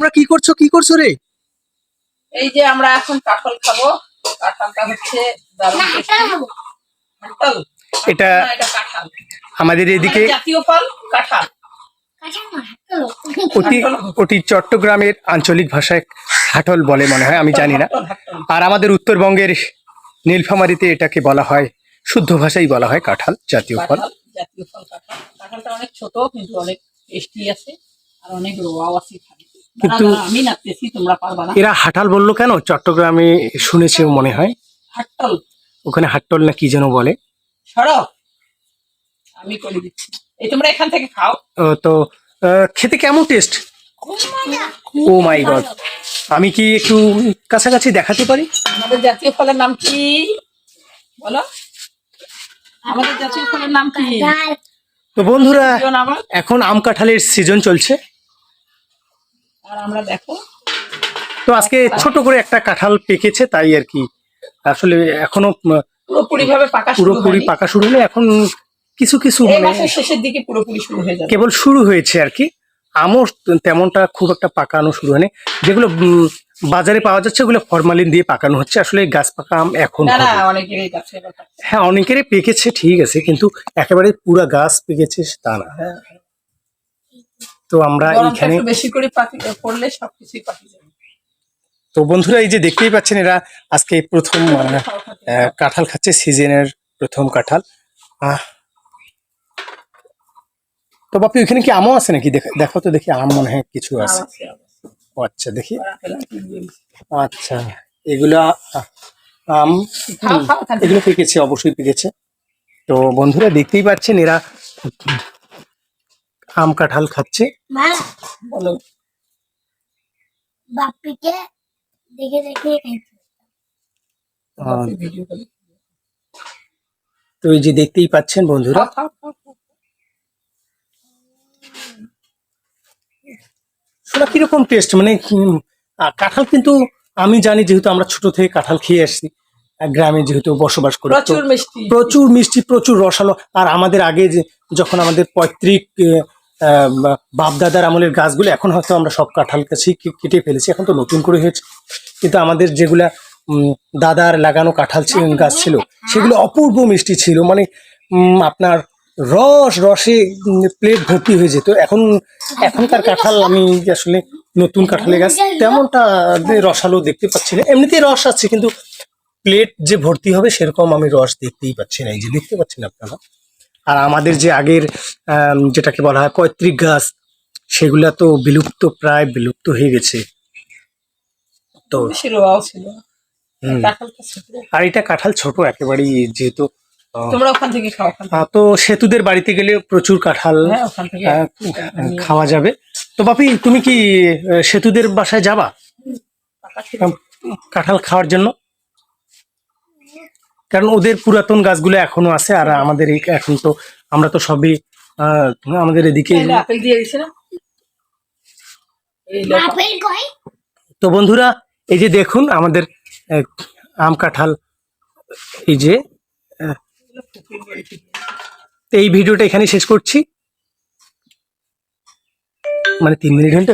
তোমরা কি করছ? কি করছ রে? এই যে আমরা এখন কাঁঠাল খাব। কাঁঠালটা হচ্ছে এটা- না, এটা কাঁঠাল। আমাদের এদিকে জাতীয় ফল কাঁঠাল। অতি অতি চট্টগ্রামের আঞ্চলিক ভাষায় হাটল বলে মনে হয় আমি জানি না। আর আমাদের উত্তরবঙ্গের নীলফামারিতে এটাকে বলা হয় শুদ্ধ ভাষাই বলা হয় কাঁঠাল জাতীয় ফল। জাতীয় ফল কাঁঠাল। কাঁঠালটা অনেক ছোট কিন্তু অনেক টেস্টি আছে। আর অনেক রোয়াও আছে কিন্তু- আমি নাচতেছি তোমরা পারবা না। এরা হাটাল বলল কেন? চট্টগ্রামে শুনেছে মনে হয়। হাটল? ওখানে হাট্টল না কি যেন বলে। সরব আমি করে দিচ্ছি। এই তোমরা এখান থেকে খাও। তো খেতে কেমন টেস্ট ও মাই গড আমি কি একটু কাছাকাছি দেখাতে পারি? আমাদের জাতীয় ফলের নাম কি? বলো। আমাদের জাতীয় ফলের নাম কি? তো বন্ধুরা। এখন আম কাঁঠালের সিজন চলছে। আর আমরা দেখো। তো আজকে ছোট করে একটা কাঁঠাল পেকেছে তাই আর কি। আসলে এখনও পুরোপুরি ভাবে পাকা শুরু পুরোপুরি পাকা শুরু হলে এখন কিছু কিছু মানে শেষের দিকে পুরোপুরি শুরু হয়ে যাবে। কেবল শুরু হয়েছে আর কি। আমও তেমনটা খুব একটা পাকানো শুরু হয়নি। যেগুলো বাজারে পাওয়া যাচ্ছে ওগুলো ফরমালিন দিয়ে পাকানো হচ্ছে। আসলে গাছ পাকা আম এখন। হ্যাঁ অনেকেরই পেকেছে ঠিক আছে কিন্তু একেবারে পুরা গাছ পেকেছে তা না। হ্যাঁ। তো আমরা এখানে বেশি করে পাকি করলে সবকিছুই যাবে। তো বন্ধুরা এই যে দেখতেই পাচ্ছেন এরা আজকে প্রথম কাঁঠাল খাচ্ছে। সিজনের প্রথম কাঁঠাল। তো বাপি ওইখানে কি আমও আছে নাকি? দেখ- দেখো তো দেখি আম মনে হয় কিছু আছে। আচ্ছা দেখি। আচ্ছা এগুলো আম। এগুলো পেকেছে অবশ্যই পেকেছে। তো বন্ধুরা দেখতেই পাচ্ছেন এরা আম কাঁঠাল খাচ্ছে। মা বলো। বাপিকে দেখে দেখে খাইছে। আহ, ভিডিও করে তো এই যে দেখতেই পাচ্ছেন বন্ধুরা। শোনা কীরকম টেস্ট মানে কাঁঠাল কিন্তু আমি জানি যেহেতু আমরা ছোট থেকে কাঁঠাল খেয়ে আসছি গ্রামে যেহেতু বসবাস করি প্রচুর মিষ্টি। প্রচুর মিষ্টি প্রচুর রসালো। আর আমাদের আগে যে যখন আমাদের পৈতৃক বাপ দাদার আমলের গাছগুলো এখন হয়তো আমরা সব কাঁঠাল কাছেই কেটে ফেলেছি এখন তো নতুন করে হয়েছে। কিন্তু আমাদের যেগুলা দাদার লাগানো কাঁঠাল গাছ ছিল সেগুলো অপূর্ব মিষ্টি ছিল মানে আপনার রস রসে প্লেট ভর্তি হয়ে যেত। এখন এখনকার কাঁঠাল আমি আসলে নতুন কাঁঠালের গাছ তেমনটা রসালো দেখতে পাচ্ছি না। এমনিতেই রস আছে কিন্তু প্লেট যে ভর্তি হবে সেরকম আমি রস দেখতেই পাচ্ছি না। এই যে দেখতে পাচ্ছেন আপনারা? আর আমাদের যে আগের যেটাকে বলা হয় পৈতৃক গাছ সেগুলা তো বিলুপ্ত প্রায় বিলুপ্ত হয়ে গেছে। তো ছিল। আর এটা কাঁঠাল ছোট একেবারেই যেহেতু তোমরা ওখান থেকে খাও তো সেতুদের বাড়িতে গেলে প্রচুর কাঁঠাল হ্যাঁ খাওয়া যাবে। তো বাপি তুমি কি সেতুদের বাসায় যাবা? কাঁঠাল খাওয়ার জন্য? কারণ ওদের পুরাতন গাছগুলো এখনও আছে আর আমাদের এই এখন তো আমরা তো সবই আহ, আমাদের এদিকে তো বন্ধুরা এই যে দেখুন আমাদের আম কাঁঠাল এই যে এই ভিডিওটা এখানে শেষ করছি। মানে তিন মিনিট ঘণ্টা